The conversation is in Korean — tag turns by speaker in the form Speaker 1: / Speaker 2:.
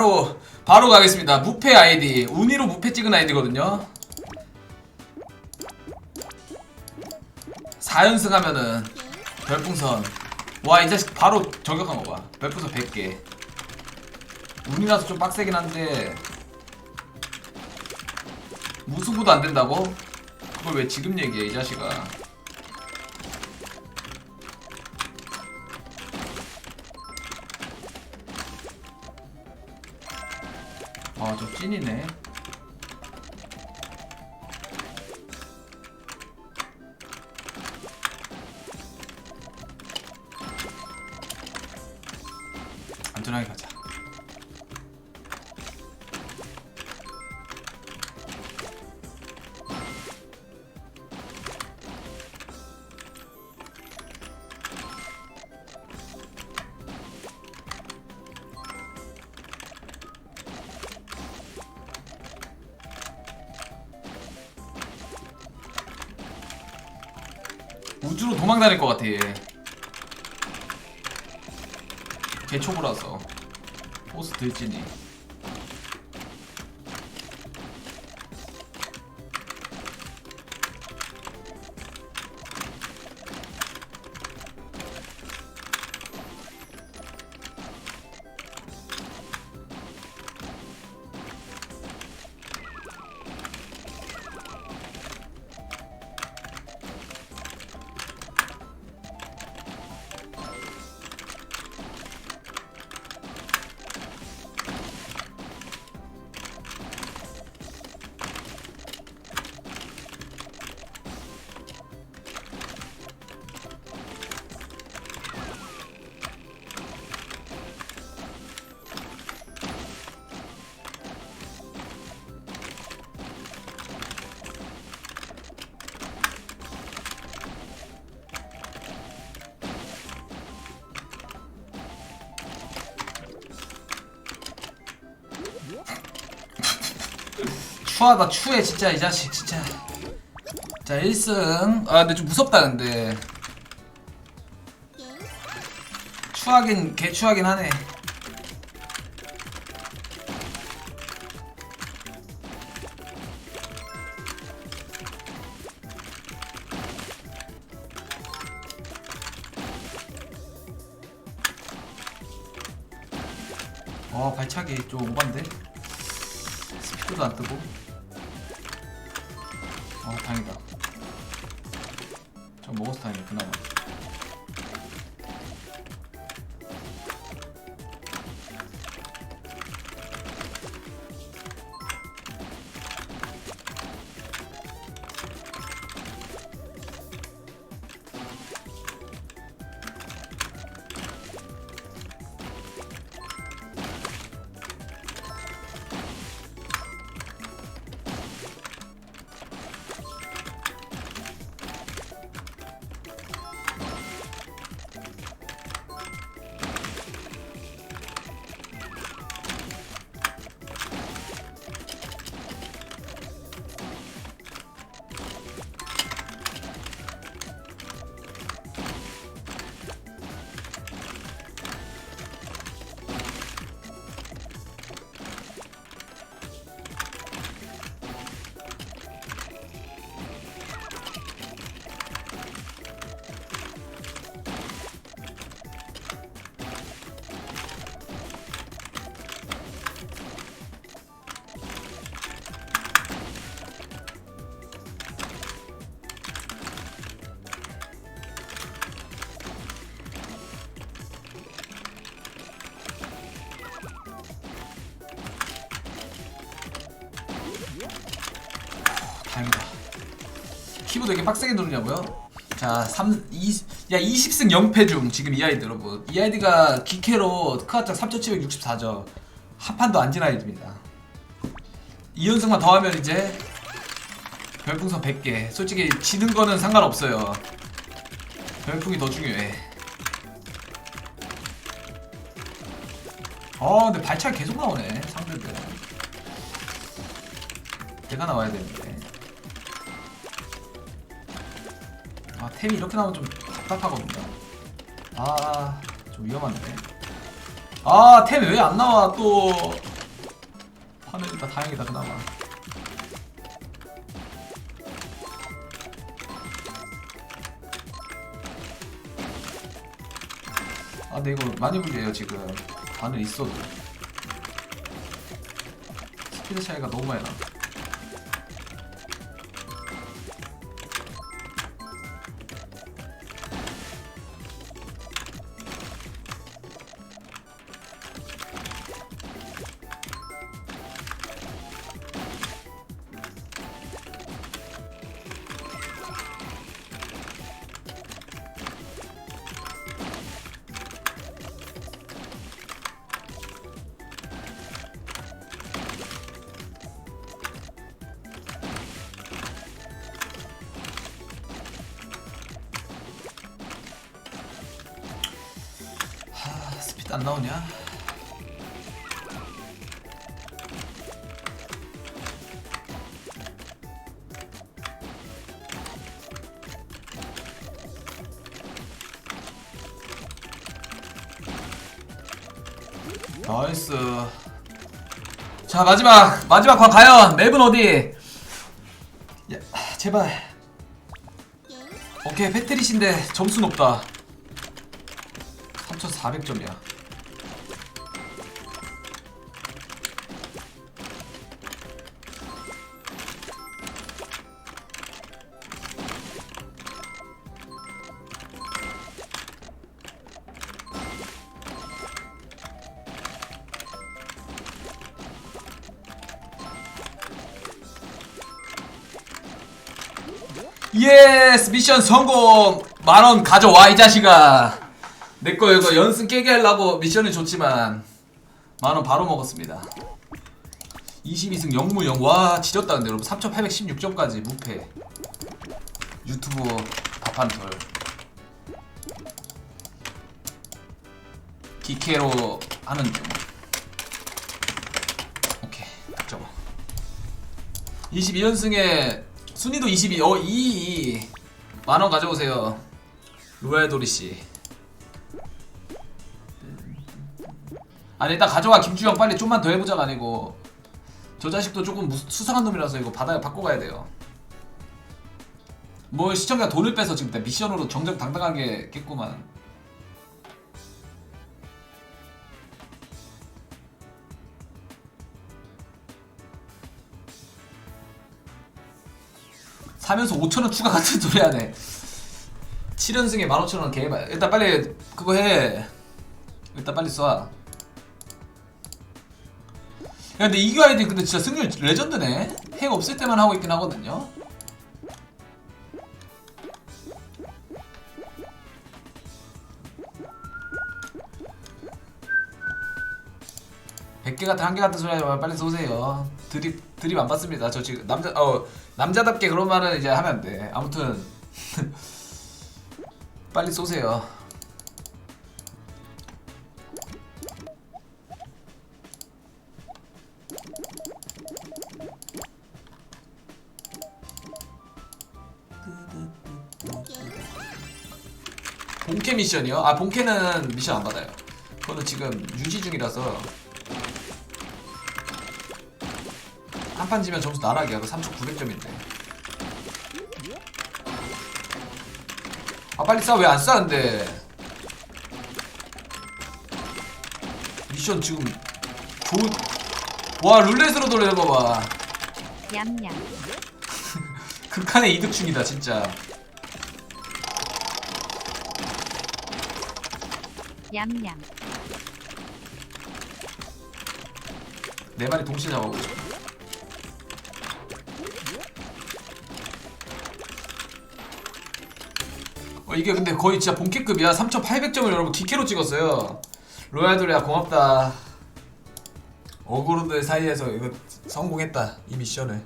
Speaker 1: 바로 바로 가겠습니다. 무패 아이디 운이로 무패 찍은 아이디거든요. 4연승 하면은 별풍선 와 이 자식 바로 저격한 거 봐. 별풍선 100개. 운이라서 좀 빡세긴 한데 무승부도 안 된다고? 그걸 왜 지금 얘기해 이 자식아. 저 찐이네. 안전하게 가자. 우주로 도망 다닐 것 같아 얘. 개초보라서 포스 들지니. 추하다 추해 진짜 이 자식 진짜. 자 1승. 아 근데 좀 무섭다 근데. 추하긴 개 추하긴 하네. 어 발차기 좀 오반데 스피드도 안 뜨고 어 다행이다. 저 먹어서 다행이다 그나마 이렇게 빡세게 누르냐고요? 자, 3, 2, 야, 20승 0패 중 지금 이 아이디 여러분. 이 아이디가 기캐로 크아짝 3764점. 합판도 안진 아이디입니다. 2연승만 더 하면 이제 별풍선 100개. 솔직히 지는 거는 상관없어요. 별풍이 더 중요해. 어, 근데 발차기 계속 나오네, 상대들. 내가 나와야 되는데. 아 템이 이렇게 나오면 좀 답답하거든요. 아 좀 위험한데 아템왜안 나와 또. 하늘이다 다행이다 그나마. 아 근데 이거 많이 불리해요 지금. 바늘 있어도. 스피드 차이가 너무 많이 나 안 나오냐? 나이스. 자 마지막 마지막 과 과연 맵은 어디? 야 제발. 오케이 패트리신데 점수 높다. 3400점이야 예스 미션 성공! 만원 가져와 이 자식아! 내 거 이거 연승 깨게 하려고 미션을 줬지만 만원 바로 먹었습니다. 22승 0무 0. 와 지렸다 근데 여러분. 3816점까지 무패. 유튜브 밥한 털. 기케로 하는 중. 오케이 득점 22연승에 순위도 22. 어, 2, 2. 만원 가져오세요. 로얄도리 씨. 아니, 일단 가져와. 김주영 빨리 좀만 더 해보자가 아니고. 저 자식도 조금 무- 수상한 놈이라서 이거 받아, 바꿔 가야 돼요. 뭐, 시청자 돈을 빼서 지금 미션으로 정정당당하게 깼구만. 사면서 5천원 추가 같은 소리 하네 7연승에 15,000원 개봐 일단 빨리 그거 해. 일단 빨리 쏴. 야, 근데 이규 아이디 근데 진짜 승률 레전드네. 핵 없을 때만 하고 있긴 하거든요. 백개 같은 한개 같은 소리 하지 말고 빨리 쏘세요. 드립 드립 안 받습니다. 저 지금 남자 어 남자답게 그런 말은 이제 하면 안 돼. 아무튼 빨리 쏘세요. 본캐 미션이요? 아 본캐는 미션 안 받아요. 그거는 지금 유지 중이라서 한 판 지면 점수 나락이야. 그 3,900점인데. 아 빨리 싸 왜 안 싸는데? 미션 지금 좋은 와 룰렛으로 돌리는 거 봐.
Speaker 2: 얌얌
Speaker 1: 극한의 이득 중이다 진짜.
Speaker 2: 얌얌
Speaker 1: 네 마리 동시에 잡아보고 싶어. 어, 이게 근데 거의 진짜 본캐급이야. 3,800점을 여러분 기캐로 찍었어요. 로얄도리야 고맙다. 어그로들 사이에서 이거 성공했다 이 미션을.